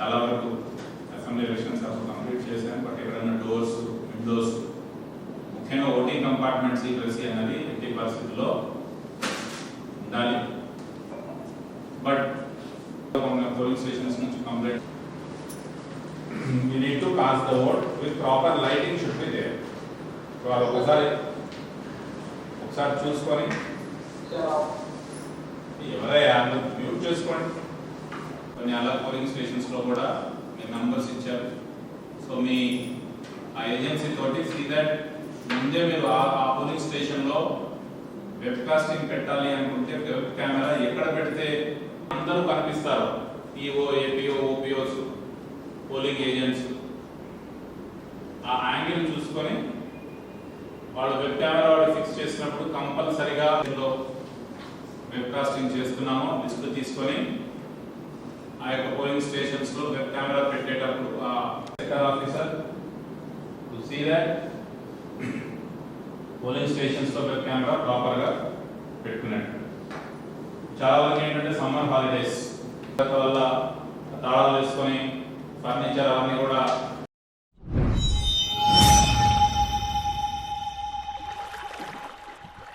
చాలా వరకు assembly elections అప్పుడు కంప్లీట్ చేశాం బట్ ఎక్కడైనా డోర్స్ విండోస్ ముఖ్యంగా ఓటింగ్ కంపార్ట్మెంట్ సీక్రెసీ అనేది ఎట్టి పరిస్థితుల్లో ఉండాలి బట్ పోలింగ్ స్టేషన్స్ నుంచి complaint you need to pass the vote with proper lighting should be there వాళ్ళు ఒకసారి ఒకసారి చూసుకొని ఎవరయ్యా మ్యూట్ చేసుకోండి కొన్ని అలా పోలింగ్ స్టేషన్స్లో కూడా మీ నంబర్స్ ఇచ్చారు. సో మీ ఆ ఏజెన్సీ తోటి సీ దట్ ముందే మీరు ఆ పోలింగ్ స్టేషన్లో వెబ్ కాస్టింగ్ పెట్టాలి అనుకుంటే వెబ్ కెమెరా ఎక్కడ పెడితే అందరూ కనిపిస్తారు. EO APO OPOs polling agents ఆ యాంగిల్ చూసుకొని వాళ్ళు వెబ్ కెమెరా వాళ్ళు ఫిక్స్ చేసినప్పుడు కంపల్సరిగా ఇందులో వెబ్ కాస్టింగ్ చేస్తున్నాము లిస్ట్ తీసుకొని ఆ యొక్క పోలింగ్ స్టేషన్స్లో వెబ్ కెమెరా పెట్టేటప్పుడు ఆ sector officer to see that polling స్టేషన్స్లో web camera ప్రాపర్గా పెట్టుకున్నాడు. చాలా వరకు ఏంటంటే సమ్మర్ హాలిడేస్ వల్ల తాళాలు వేసుకొని ఫర్నిచర్ అవన్నీ కూడా